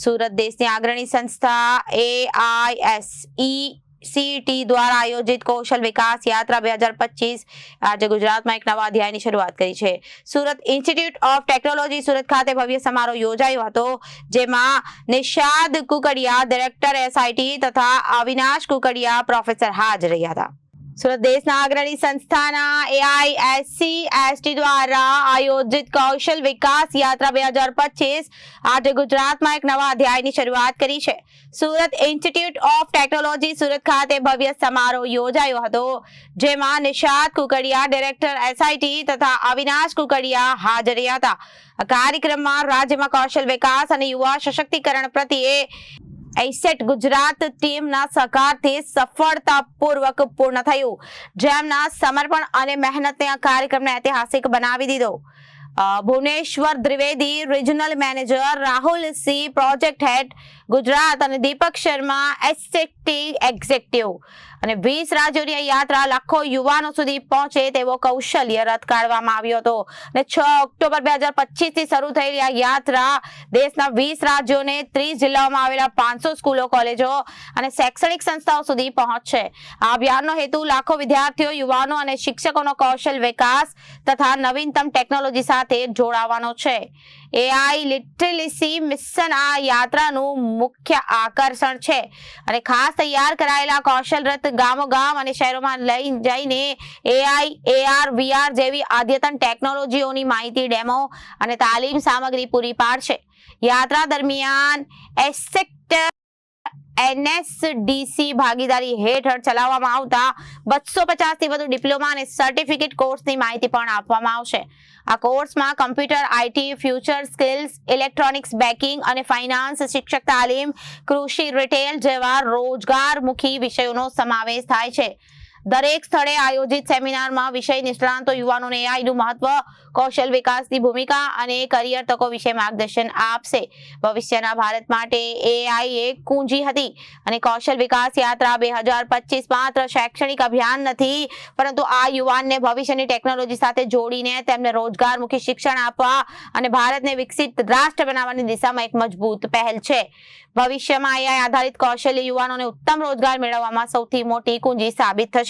સુરત દેશની અગ્રણી સંસ્થા એઆઈએસઈ સીટી દ્વારા આયોજિત કૌશલ વિકાસ યાત્રા બે હજાર પચીસ આજે ગુજરાતમાં એક નવા અધ્યાયની શરૂઆત કરી છે. Surat institute of technology Surat ખાતે ભવ્ય સમારોહ યોજાયો હતો, જેમાં નિષાદ કુકડિયા ડિરેક્ટર એસઆઈટી તથા અવિનાશ કુકડિયા પ્રોફેસર હાજર રહ્યા હતા. સુરત દેશના અગ્રણી સંસ્થાના એઆઈએસસી એસટી દ્વારા આયોજિત કૌશલ વિકાસ યાત્રા બે હજાર પચીસ આજે ગુજરાતમાં એક નવા અધ્યાયની શરૂઆત કરી છે Surat institute of technology Surat ખાતે ભવ્ય સમારોહ યોજાયો હતો જેમાં નિષાદ કુકડિયા ડિરેક્ટર એસઆઈટી તથા અવિનાશ કુકડિયા હાજર હતા કાર્યક્રમમાં રાજ્યમાં કૌશલ વિકાસ અને યુવા સશક્તિકરણ પ્રત્યે એસેટ ગુજરાત ટીમના સહકારથી સફળતાપૂર્વક પૂર્ણ થયું. જેમના સમર્પણ અને મહેનતે આ કાર્યક્રમને ઐતિહાસિક બનાવી દીધો. Bhuvneshwar Dwivedi regional manager Rahul C project head Gujarat અને દીપક શર્મા એસેટી એક્ઝેક્ટિવ અને વીસ રાજ્યોની યાત્રા લાખો યુવાનો સુધી પહોંચે તેવો કૌશલ્ય રથ કાઢવામાં આવ્યો હતો. અને છ ઓક્ટોબર બે હજાર પચીસથી શરૂ થયેલી આ યાત્રા દેશના વીસ રાજ્યોને ત્રીસ જિલ્લાઓમાં આવેલા પાંચસો સ્કૂલો, કોલેજો અને શૈક્ષણિક સંસ્થાઓ સુધી પહોંચશે. આ અભિયાનનો હેતુ લાખો વિદ્યાર્થીઓ, યુવાનો અને શિક્ષકોનો કૌશલ વિકાસ તથા નવીનતમ ટેકનોલોજી સાથે જોડાવાનો છે. એઆઈ લિટરેસી મિશન આ યાત્રાનું મુખ્ય આકર્ષણ છે. અને ખાસ તૈયાર કરાયેલા કૌશલ રથ ગામો ગામ અને શહેરોમાં લઈ જઈને એઆઈ એઆર વીઆર જેવી અદ્યતન ટેકનોલોજીઓની માહિતી, ડેમો અને તાલીમ સામગ્રી પૂરી પાડશે. યાત્રા દરમિયાન એસેક્ટ એનએસડીસી ભાગીદારી હેઠળ ચલાવવામાં આવતા બસો પચાસથી વધુ ડિપ્લોમા અને સર્ટિફિકેટ કોર્સની માહિતી પણ આપવામાં આવશે. આ કોર્સમાં computer IT future skills, electronics baking અને ફાઇનાન્સ, શિક્ષક તાલીમ, કૃષિ, રિટેલ જેવા રોજગારમુખી વિષયોનો સમાવેશ થાય છે. દરેક સ્થળે આયોજિત સેમિનારમાં વિષય નિષ્ણાંતો, યુવાનોને એઆઈનું મહત્વ, કૌશલ વિકાસની ભૂમિકા અને કરિયર તકો વિશે માર્ગદર્શન આપશે. ભવિષ્યના ભારત માટે એઆઈ એક કુંજી હતી અને કૌશલ વિકાસ યાત્રા બે હજાર પચીસ માત્ર શૈક્ષણિક અભિયાન નથી, પરંતુ આ યુવાનને ભવિષ્યની ટેકનોલોજી સાથે જોડીને તેમને રોજગારમુખી શિક્ષણ આપવા અને ભારતને વિકસિત રાષ્ટ્ર બનાવવાની દિશામાં એક મજબૂત પહેલ છે. ભવિષ્યમાં એઆઈ આધારિત કૌશલ્ય યુવાનોને ઉત્તમ રોજગાર મેળવવામાં સૌથી મોટી કુંજી સાબિત થશે.